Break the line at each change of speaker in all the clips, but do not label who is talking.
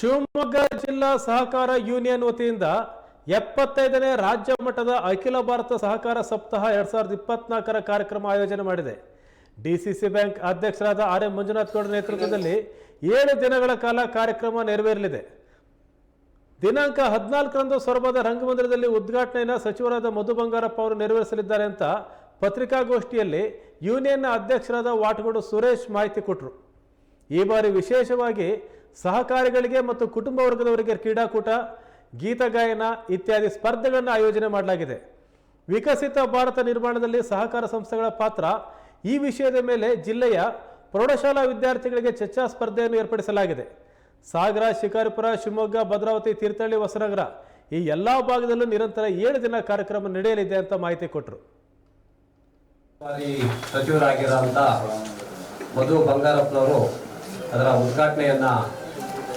ಶಿವಮೊಗ್ಗ ಜಿಲ್ಲಾ ಸಹಕಾರ ಯೂನಿಯನ್ ವತಿಯಿಂದ ಎಪ್ಪತ್ತೈದನೇ ರಾಜ್ಯ ಮಟ್ಟದ ಅಖಿಲ ಭಾರತ ಸಹಕಾರ ಸಪ್ತಾಹ ಎರಡ್ ಸಾವಿರದ ಇಪ್ಪತ್ನಾಲ್ಕರ ಕಾರ್ಯಕ್ರಮ ಆಯೋಜನೆ ಮಾಡಿದೆ. ಡಿಸಿಸಿ ಬ್ಯಾಂಕ್ ಅಧ್ಯಕ್ಷರಾದ ಆರ್ ಎಂ ಮಂಜುನಾಥ್ ಗೌಡ ನೇತೃತ್ವದಲ್ಲಿ ಏಳು ದಿನಗಳ ಕಾಲ ಕಾರ್ಯಕ್ರಮ ನೆರವೇರಲಿದೆ. ದಿನಾಂಕ ಹದಿನಾಲ್ಕರಂದು ಸೊರಬದ ರಂಗಮಂದಿರದಲ್ಲಿ ಉದ್ಘಾಟನೆಯನ್ನು ಸಚಿವರಾದ ಮಧು ಬಂಗಾರಪ್ಪ ಅವರು ನೆರವೇರಿಸಲಿದ್ದಾರೆ ಅಂತ ಪತ್ರಿಕಾಗೋಷ್ಠಿಯಲ್ಲಿ ಯೂನಿಯನ್ನ ಅಧ್ಯಕ್ಷರಾದ ವಾಟಗೋಡು ಸುರೇಶ್ ಮಾಹಿತಿ ಕೊಟ್ಟರು ಈ ಬಾರಿ ವಿಶೇಷವಾಗಿ ಸಹಕಾರಿಗಳಿಗೆ ಮತ್ತು ಕುಟುಂಬ ವರ್ಗದವರಿಗೆ ಕ್ರೀಡಾಕೂಟ ಗೀತಗಾಯನ ಇತ್ಯಾದಿ ಸ್ಪರ್ಧೆಗಳನ್ನು ಆಯೋಜನೆ ಮಾಡಲಾಗಿದೆ. ವಿಕಸಿತ ಭಾರತ ನಿರ್ಮಾಣದಲ್ಲಿ ಸಹಕಾರ ಸಂಸ್ಥೆಗಳ ಪಾತ್ರ ಈ ವಿಷಯದ ಮೇಲೆ ಜಿಲ್ಲೆಯ ಪ್ರೌಢಶಾಲಾ ವಿದ್ಯಾರ್ಥಿಗಳಿಗೆ ಚರ್ಚಾ ಸ್ಪರ್ಧೆಯನ್ನು ಏರ್ಪಡಿಸಲಾಗಿದೆ. ಸಾಗರ, ಶಿಕಾರಿಪುರ, ಶಿವಮೊಗ್ಗ, ಭದ್ರಾವತಿ, ತೀರ್ಥಹಳ್ಳಿ, ಹೊಸನಗರ ಈ ಎಲ್ಲ ಭಾಗದಲ್ಲೂ ನಿರಂತರ ಏಳು ದಿನ ಕಾರ್ಯಕ್ರಮ ನಡೆಯಲಿದೆ ಅಂತ ಮಾಹಿತಿ ಕೊಟ್ಟರು
ಬಾರಿ ಸಚಿವರಾಗಿರೋಂಥ ಮಧು ಬಂಗಾರಪ್ಪನವರು ಅದರ ಉದ್ಘಾಟನೆಯನ್ನ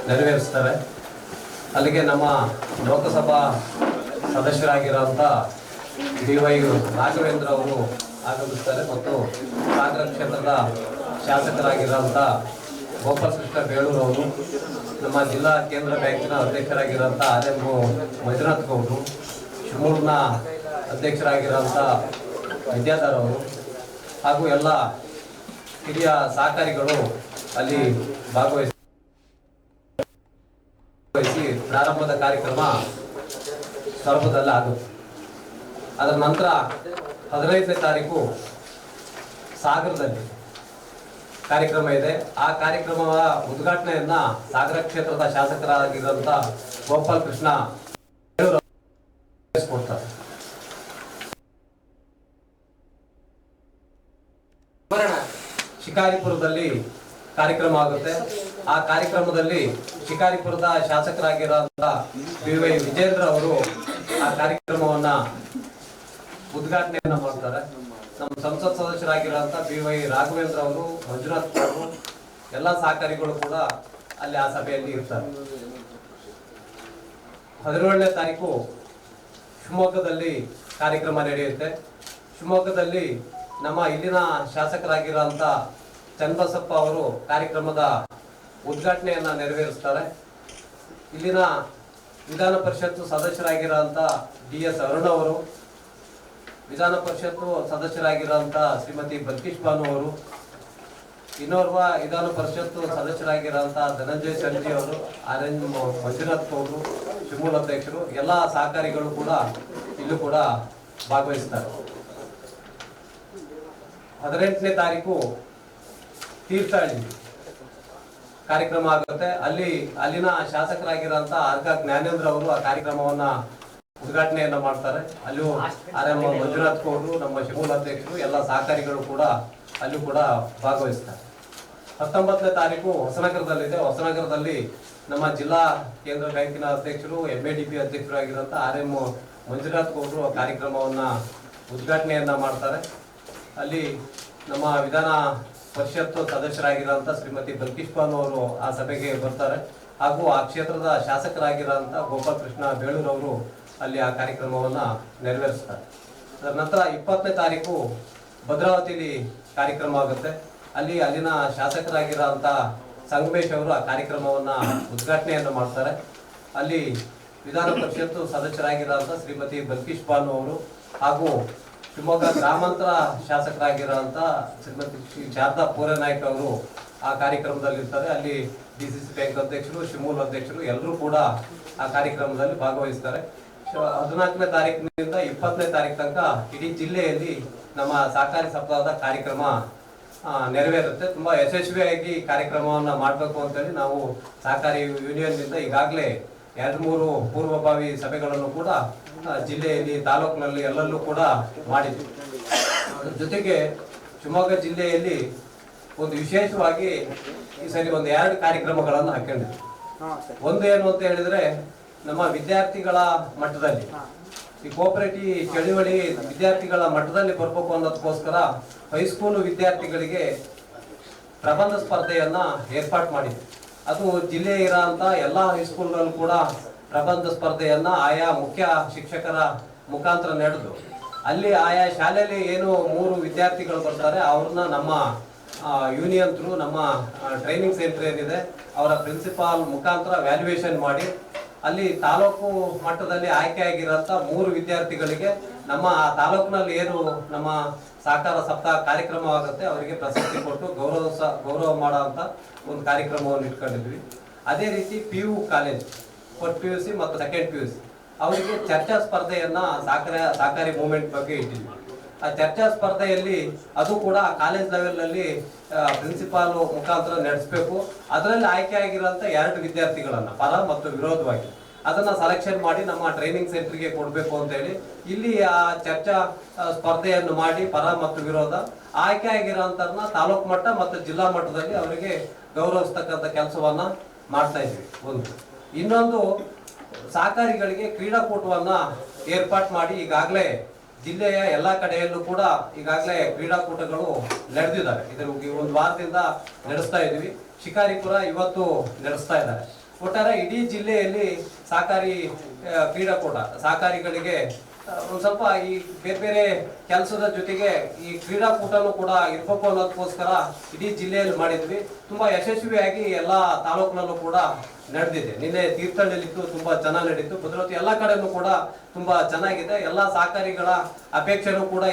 ನೆರವೇರಿಸ್ತಾರೆ ಅಲ್ಲಿಗೆ ನಮ್ಮ ಲೋಕಸಭಾ ಸದಸ್ಯರಾಗಿರೋಂಥ ಡಿ ವೈ ರಾಘವೇಂದ್ರ ಅವರು ಆಗಮಿಸ್ತಾರೆ ಮತ್ತು ಸಾಗರ ಕ್ಷೇತ್ರದ ಶಾಸಕರಾಗಿರೋಂಥ ಗೋಪಾಲಕೃಷ್ಣ ಬೇಳೂರು ಅವರು, ನಮ್ಮ ಜಿಲ್ಲಾ ಕೇಂದ್ರ ಬ್ಯಾಂಕಿನ ಅಧ್ಯಕ್ಷರಾಗಿರೋಂಥ ಆರ್ ಎಂ ಮಂಜುನಾಥ್ ಗೌಡರು, ಶಿವಮೊಗ್ಗನ ಅಧ್ಯಕ್ಷರಾಗಿರೋಂಥ ವಿದ್ಯಾಧರ್ ಅವರು ಹಾಗೂ ಎಲ್ಲ ಹಿರಿಯ ಸಹಕಾರಿಗಳು ಅಲ್ಲಿ ಭಾಗವಹಿಸಿ ಭಾಗವಹಿಸಿ ಪ್ರಾರಂಭದ ಕಾರ್ಯಕ್ರಮ ಸ್ವಲ್ಪದಲ್ಲ ಆಗುತ್ತೆ. ಅದರ ನಂತರ ಹದಿನೈದನೇ ತಾರೀಕು ಸಾಗರದಲ್ಲಿ ಕಾರ್ಯಕ್ರಮ ಇದೆ. ಆ ಕಾರ್ಯಕ್ರಮದ ಉದ್ಘಾಟನೆಯನ್ನ ಸಾಗರ ಕ್ಷೇತ್ರದ ಶಾಸಕರಾಗಿರುವಂತ ಗೋಪಾಲ್ ಕೃಷ್ಣ ಕೊಡ್ತಾರೆ. ಶಿಕಾರಿಪುರದಲ್ಲಿ ಕಾರ್ಯಕ್ರಮ ಆಗುತ್ತೆ. ಆ ಕಾರ್ಯಕ್ರಮದಲ್ಲಿ ಶಿಕಾರಿಪುರದ ಶಾಸಕರಾಗಿರೋಂಥ ಬಿ ವೈ ವಿಜೇಂದ್ರ ಅವರು ಆ ಕಾರ್ಯಕ್ರಮವನ್ನ ಉದ್ಘಾಟನೆಯನ್ನ ಮಾಡ್ತಾರೆ. ನಮ್ಮ ಸಂಸತ್ ಸದಸ್ಯರಾಗಿರೋಂಥ ಬಿ ವೈ ರಾಘವೇಂದ್ರ ಅವರು, ಮಂಜುನಾಥ್ ಅವರು, ಎಲ್ಲ ಸಹಕಾರಿಗಳು ಕೂಡ ಅಲ್ಲಿ ಆ ಸಭೆಯಲ್ಲಿ ಇರ್ತಾರೆ. ಹದಿನೇಳನೇ ತಾರೀಕು ಶಿವಮೊಗ್ಗದಲ್ಲಿ ಕಾರ್ಯಕ್ರಮ ನಡೆಯುತ್ತೆ. ಶಿವಮೊಗ್ಗದಲ್ಲಿ ನಮ್ಮ ಇಲ್ಲಿನ ಶಾಸಕರಾಗಿರೋಂಥ ಚನ್ನಬಸಪ್ಪ ಅವರು ಕಾರ್ಯಕ್ರಮದ ಉದ್ಘಾಟನೆಯನ್ನ ನೆರವೇರಿಸ್ತಾರೆ. ಇಲ್ಲಿನ ವಿಧಾನ ಪರಿಷತ್ತು ಸದಸ್ಯರಾಗಿರೋಂಥ ಡಿ ಎಸ್ ಅರುಣ್ ಅವರು, ವಿಧಾನ ಪರಿಷತ್ತು ಸದಸ್ಯರಾಗಿರೋಂಥ ಶ್ರೀಮತಿ ಬಲ್ಕೀಶ್ ಬಾನು ಅವರು, ಇನ್ನೋರ್ವ ವಿಧಾನ ಪರಿಷತ್ತು ಸದಸ್ಯರಾಗಿರೋಂಥ ಧನಂಜಯ ಸರ್ಜಿ ಅವರು ಆರ್ ಎನ್ ಮಂಜುನಾಥ್ ಅವರು ಶಿಮೂಲ್ ಅಧ್ಯಕ್ಷರು, ಎಲ್ಲ ಸಹಕಾರಿಗಳು ಕೂಡ ಇಲ್ಲೂ ಕೂಡ ಭಾಗವಹಿಸ್ತಾರೆ. ಹದಿನೆಂಟನೇ ತಾರೀಕು ತೀರ್ಥಹಳ್ಳಿ. ಕಾರ್ಯಕ್ರಮ ಆಗುತ್ತೆ. ಅಲ್ಲಿ, ಅಲ್ಲಿನ ಶಾಸಕರಾಗಿರೋಂಥ ಅರ್ಘ ಜ್ಞಾನೇಂದ್ರ ಅವರು ಆ ಕಾರ್ಯಕ್ರಮವನ್ನ ಉದ್ಘಾಟನೆಯನ್ನ ಮಾಡ್ತಾರೆ. ಅಲ್ಲೂ ಆರ್ ಎಂ ಮಂಜುನಾಥ್ ಕೌಡ್ರು ನಮ್ಮ ಶಿವಮೂಲ ಅಧ್ಯಕ್ಷರು, ಎಲ್ಲ ಸಹಕಾರಿಗಳು ಕೂಡ ಅಲ್ಲೂ ಕೂಡ ಭಾಗವಹಿಸ್ತಾರೆ. ಹತ್ತೊಂಬತ್ತನೇ ತಾರೀಕು ಹೊಸನಗರದಲ್ಲಿದೆ. ಹೊಸನಗರದಲ್ಲಿ ನಮ್ಮ ಜಿಲ್ಲಾ ಕೇಂದ್ರ ಬ್ಯಾಂಕಿನ ಅಧ್ಯಕ್ಷರು ಎಂ ಎ ಡಿ ಪಿ ಅಧ್ಯಕ್ಷರಾಗಿರುವಂತ ಆರ್ ಎಂ ಮಂಜುನಾಥ್ ಆ ಕಾರ್ಯಕ್ರಮವನ್ನ ಉದ್ಘಾಟನೆಯನ್ನ ಮಾಡ್ತಾರೆ. ಅಲ್ಲಿ ನಮ್ಮ ವಿಧಾನ ಪರಿಷತ್ತು ಸದಸ್ಯರಾಗಿರೋಂಥ ಶ್ರೀಮತಿ ಬಲ್ಕೀಶ್ ಬಾನು ಅವರು ಆ ಸಭೆಗೆ ಬರ್ತಾರೆ. ಹಾಗೂ ಆ ಕ್ಷೇತ್ರದ ಶಾಸಕರಾಗಿರೋಂಥ ಗೋಪಾಲ್ ಕೃಷ್ಣ ಬೇಳೂರ್ ಅವರು ಅಲ್ಲಿ ಆ ಕಾರ್ಯಕ್ರಮವನ್ನ ನೆರವೇರಿಸ್ತಾರೆ. ಅದರ ನಂತರ ಇಪ್ಪತ್ತನೇ ತಾರೀಕು ಭದ್ರಾವತಿಲಿ ಕಾರ್ಯಕ್ರಮ ಆಗುತ್ತೆ. ಅಲ್ಲಿ ಅಲ್ಲಿನ ಶಾಸಕರಾಗಿರೋಂಥ ಸಂಗಮೇಶ್ ಅವರು ಆ ಕಾರ್ಯಕ್ರಮವನ್ನ ಉದ್ಘಾಟನೆಯನ್ನು ಮಾಡ್ತಾರೆ. ಅಲ್ಲಿ ವಿಧಾನ ಪರಿಷತ್ತು ಸದಸ್ಯರಾಗಿರೋಂಥ ಶ್ರೀಮತಿ ಬಲ್ಕಿಶ್ ಬಾನು ಅವರು ಹಾಗೂ ಶಿವಮೊಗ್ಗ ಗ್ರಾಮಾಂತರ ಶಾಸಕರಾಗಿರೋಂಥ ಶ್ರೀಮತಿ ಶ್ರೀ ಶಾರದಾ ಪೂರನಾಯ್ಕ ಅವರು ಆ ಕಾರ್ಯಕ್ರಮದಲ್ಲಿ ಇರ್ತಾರೆ ಅಲ್ಲಿ ಡಿ ಸಿ ಸಿ ಬ್ಯಾಂಕ್ ಅಧ್ಯಕ್ಷರು, ಶಿಮೂಲ್ ಅಧ್ಯಕ್ಷರು ಎಲ್ಲರೂ ಕೂಡ ಆ ಕಾರ್ಯಕ್ರಮದಲ್ಲಿ ಭಾಗವಹಿಸ್ತಾರೆ. ಹದಿನಾಲ್ಕನೇ ತಾರೀಕಿನಿಂದ ಇಪ್ಪತ್ತನೇ ತಾರೀಕು ತನಕ ಇಡೀ ಜಿಲ್ಲೆಯಲ್ಲಿ ನಮ್ಮ ಸಹಕಾರಿ ಸಪ್ತಾಹದ ಕಾರ್ಯಕ್ರಮ ನೆರವೇರುತ್ತೆ. ತುಂಬ ಯಶಸ್ವಿಯಾಗಿ ಕಾರ್ಯಕ್ರಮವನ್ನು ಮಾಡಬೇಕು ಅಂತೇಳಿ ನಾವು ಸಹಕಾರಿ ಯೂನಿಯನ್ನಿಂದ ಈಗಾಗಲೇ ಎರಡು ಮೂರು ಪೂರ್ವಭಾವಿ ಸಭೆಗಳನ್ನು ಕೂಡ ಜಿಲ್ಲೆಯಲ್ಲಿ ತಾಲೂಕಿನಲ್ಲಿ ಎಲ್ಲಲ್ಲೂ ಕೂಡ ಮಾಡಿದ್ವಿ. ಅದ್ರ ಜೊತೆಗೆ ಶಿವಮೊಗ್ಗ ಜಿಲ್ಲೆಯಲ್ಲಿ ಒಂದು ವಿಶೇಷವಾಗಿ ಈ ಸರಿ ಒಂದು ಎರಡು ಕಾರ್ಯಕ್ರಮಗಳನ್ನು ಹಾಕೊಂಡಿದ್ವಿ ಒಂದು ಏನು ಅಂತ ಹೇಳಿದ್ರೆ ನಮ್ಮ ವಿದ್ಯಾರ್ಥಿಗಳ ಮಟ್ಟದಲ್ಲಿ ಈ ಕೋಪರೇಟಿವ್ ಚಳುವಳಿ ವಿದ್ಯಾರ್ಥಿಗಳ ಮಟ್ಟದಲ್ಲಿ ಬರಬೇಕು ಅನ್ನೋದಕ್ಕೋಸ್ಕರ ಹೈಸ್ಕೂಲ್ ವಿದ್ಯಾರ್ಥಿಗಳಿಗೆ ಪ್ರಬಂಧ ಸ್ಪರ್ಧೆಯನ್ನ ಏರ್ಪಾಟ್ ಮಾಡಿದ್ವಿ. ಅದು ಜಿಲ್ಲೆ ಇರೋಂಥ ಎಲ್ಲ ಹೈಸ್ಕೂಲ್ಗಳಲ್ಲೂ ಕೂಡ ಪ್ರಬಂಧ ಸ್ಪರ್ಧೆಯನ್ನ ಆಯಾ ಮುಖ್ಯ ಶಿಕ್ಷಕರ ಮುಖಾಂತರ ನಡೆದು, ಅಲ್ಲಿ ಆಯಾ ಶಾಲೆಯಲ್ಲಿ ಏನು ಮೂರು ವಿದ್ಯಾರ್ಥಿಗಳು ಬರ್ತಾರೆ, ಅವ್ರನ್ನ ನಮ್ಮ ಯೂನಿಯನ್ ಥ್ರೂ ನಮ್ಮ ಟ್ರೈನಿಂಗ್ ಸೆಂಟರ್ ಏನಿದೆ, ಅವರ ಪ್ರಿನ್ಸಿಪಾಲ್ ಮುಖಾಂತರ ವ್ಯಾಲ್ಯೂಯೇಷನ್ ಮಾಡಿ, ಅಲ್ಲಿ ತಾಲೂಕು ಮಟ್ಟದಲ್ಲಿ ಆಯ್ಕೆಯಾಗಿರೋಂಥ ಮೂರು ವಿದ್ಯಾರ್ಥಿಗಳಿಗೆ ನಮ್ಮ ಆ ತಾಲೂಕಿನಲ್ಲಿ ಏನು ನಮ್ಮ ಸಹಕಾರ ಸಪ್ತಾಹ ಕಾರ್ಯಕ್ರಮವಾಗುತ್ತೆ, ಅವರಿಗೆ ಪ್ರಶಸ್ತಿ ಕೊಟ್ಟು ಗೌರವ ಗೌರವ ಮಾಡುವಂಥ ಒಂದು ಕಾರ್ಯಕ್ರಮವನ್ನು ಇಟ್ಕೊಂಡಿದ್ವಿ. ಅದೇ ರೀತಿ P U college first P U C ಮತ್ತು ಸೆಕೆಂಡ್ ಪಿ ಯು ಸಿ ಅವರಿಗೆ ಚರ್ಚಾ ಸ್ಪರ್ಧೆಯನ್ನು ಸಹಕಾರ, ಸಹಕಾರಿ ಮೂವ್ಮೆಂಟ್ ಬಗ್ಗೆ ಇಟ್ಟಿದ್ವಿ. ಆ ಚರ್ಚಾ ಸ್ಪರ್ಧೆಯಲ್ಲಿ ಅದು ಕೂಡ ಕಾಲೇಜ್ ಲೆವೆಲ್ನಲ್ಲಿ ಪ್ರಿನ್ಸಿಪಾಲ್ ಮುಖಾಂತರ ನಡೆಸಬೇಕು. ಅದರಲ್ಲಿ ಆಯ್ಕೆ ಆಗಿರುವಂಥ ಎರಡು ವಿದ್ಯಾರ್ಥಿಗಳನ್ನ, ಪರ ಮತ್ತು ವಿರೋಧವಾಗಿ. ಅದನ್ನ ಸೆಲೆಕ್ಷನ್ ಮಾಡಿ ನಮ್ಮ ಟ್ರೈನಿಂಗ್ ಸೆಂಟರ್ಗೆ ಕೊಡಬೇಕು ಅಂತ ಹೇಳಿ ಇಲ್ಲಿ ಆ ಚರ್ಚಾ ಸ್ಪರ್ಧೆಯನ್ನು ಮಾಡಿ ಪರ ಮತ್ತು ವಿರೋಧ ಆಯ್ಕೆ ಆಗಿರೋಂಥವ್ರನ್ನ ತಾಲೂಕು ಮಟ್ಟ ಮತ್ತು ಜಿಲ್ಲಾ ಮಟ್ಟದಲ್ಲಿ ಅವರಿಗೆ ಗೌರವಿಸ್ತಕ್ಕಂಥ ಕೆಲಸವನ್ನ ಮಾಡ್ತಾ ಇದ್ವಿ. ಒಂದು. ಇನ್ನೊಂದು, ಸಹಕಾರಿಗಳಿಗೆ ಕ್ರೀಡಾಕೂಟವನ್ನ ಏರ್ಪಾಟ್ ಮಾಡಿ ಈಗಾಗಲೇ ಜಿಲ್ಲೆಯ ಎಲ್ಲಾ ಕಡೆಯಲ್ಲೂ ಕೂಡ ಈಗಾಗಲೇ ಕ್ರೀಡಾಕೂಟಗಳು ನಡೆದಿದ್ದಾರೆ ಇದರ ಒಂದು ವಾರದಿಂದ ನಡೆಸ್ತಾ ಇದ್ವಿ ಶಿಕಾರಿಪುರ ಇವತ್ತು ನಡೆಸ್ತಾ ಇದ್ದಾರೆ. ಒಟ್ಟಾರೆ ಇಡೀ ಜಿಲ್ಲೆಯಲ್ಲಿ ಸಹಕಾರಿ ಕ್ರೀಡಾಕೂಟ, ಸಹಕಾರಿಗಳಿಗೆ ಒಂದು ಸ್ವಲ್ಪ ಈ ಬೇರೆ ಬೇರೆ ಕೆಲಸದ ಜೊತೆಗೆ ಈ ಕ್ರೀಡಾಕೂಟನೂ ಕೂಡ ಇರ್ಬೇಕು ಅನ್ನೋದಕ್ಕೋಸ್ಕರ ಇಡೀ ಜಿಲ್ಲೆಯಲ್ಲಿ ಮಾಡಿದ್ವಿ. ತುಂಬಾ ಯಶಸ್ವಿಯಾಗಿ ಎಲ್ಲ ತಾಲೂಕಿನಲ್ಲೂ ಕೂಡ ನಡೆದಿದೆ. ನಿನ್ನೆ ತೀರ್ಥಹಳ್ಳಿಲಿತ್ತು ತುಂಬಾ ಚೆನ್ನಾಗಿ ನಡೀತು. ಭದ್ರತೆ ಎಲ್ಲ ಕಡೆನೂ ಕೂಡ ತುಂಬಾ ಚೆನ್ನಾಗಿದೆ. ಎಲ್ಲ ಸಹಕಾರಿಗಳ ಅಪೇಕ್ಷೆನೂ ಕೂಡ